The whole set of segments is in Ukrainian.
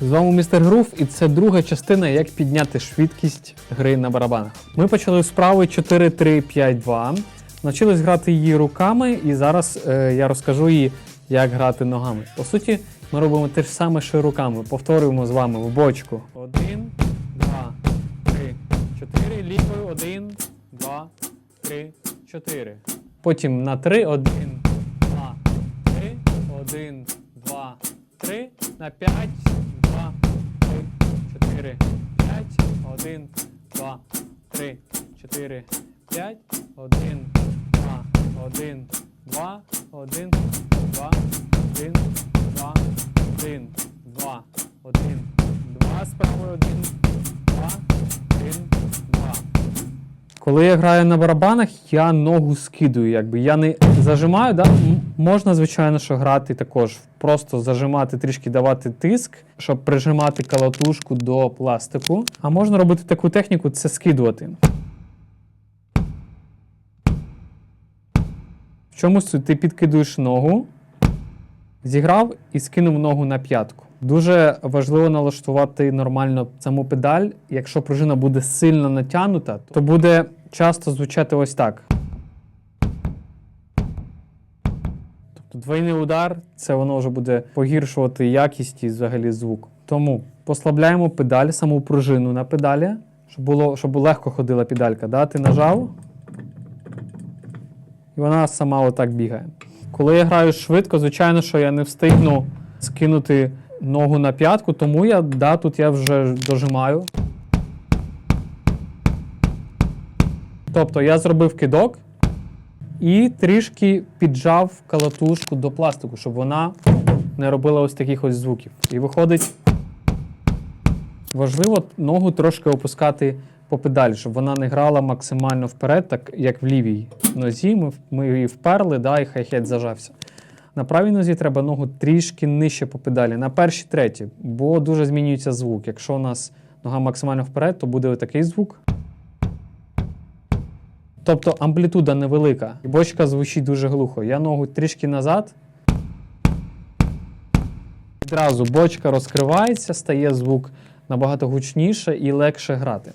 З вами містер Грув, і це друга частина, як підняти швидкість гри на барабанах. Ми почали з вправи 4-3-5-2, навчились грати її руками, і зараз е, я розкажу їй, як грати ногами. По суті, ми робимо те ж саме, що й руками. Повторюємо з вами в бочку. Один, два, три, чотири. Лівою один, два, три, чотири. Потім на три, один, два, три, один, два, три, на п'ять, один, два, три, чотири, п'ять, один, два, один, два, один, два, один, два, один, два, один, два, з один, два, один, два. Коли я граю на барабанах, я ногу скидую, якби я не зажимаю. Да? Можна, звичайно, що грати також, просто зажимати, трішки давати тиск, щоб прижимати калатушку до пластику. А можна робити таку техніку це скидувати. В чому суть? Ти підкидуєш ногу, зіграв і скинув ногу на п'ятку. Дуже важливо налаштувати нормально саму педаль. Якщо пружина буде сильно натягнута, то буде часто звучати ось так. Двойний удар це воно вже буде погіршувати якість і взагалі звук. Тому послабляємо педаль, саму пружину на педалі, щоб було, щоб легко ходила педалька. Да? Ти нажав, і вона сама отак бігає. Коли я граю швидко, звичайно, що я не встигну скинути ногу на п'ятку, тому я да, тут я вже дожимаю. Тобто я зробив кидок і трішки піджав калатушку до пластику, щоб вона не робила ось таких ось звуків. І виходить, важливо ногу трошки опускати по педалі, щоб вона не грала максимально вперед, так як в лівій нозі. Ми, ми її вперли, да, і хай-хет зажався. На правій нозі треба ногу трішки нижче по педалі, на першій третій, бо дуже змінюється звук. Якщо у нас нога максимально вперед, то буде такий звук. Тобто амплітуда невелика, і бочка звучить дуже глухо. Я ногу трішки назад. Відразу бочка розкривається, стає звук набагато гучніше і легше грати.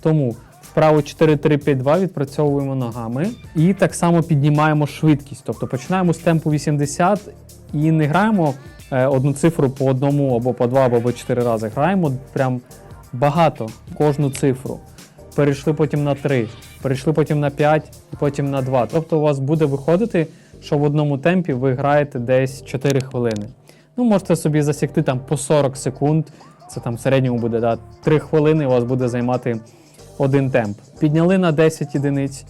Тому вправу 4-3-5-2 відпрацьовуємо ногами і так само піднімаємо швидкість. Тобто починаємо з темпу 80 і не граємо е, одну цифру по одному або по два, або по чотири рази. Граємо прям багато кожну цифру. Перейшли потім на 3, перейшли потім на 5 і потім на 2. Тобто у вас буде виходити, що в одному темпі ви граєте десь 4 хвилини. Ну, можете собі засікти там по 40 секунд. Це там в середньому буде да, 3 хвилини, у вас буде займати один темп. Підняли на 10 одиниць,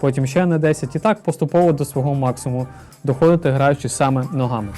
потім ще на 10 і так поступово до свого максимуму доходите, граючи саме ногами.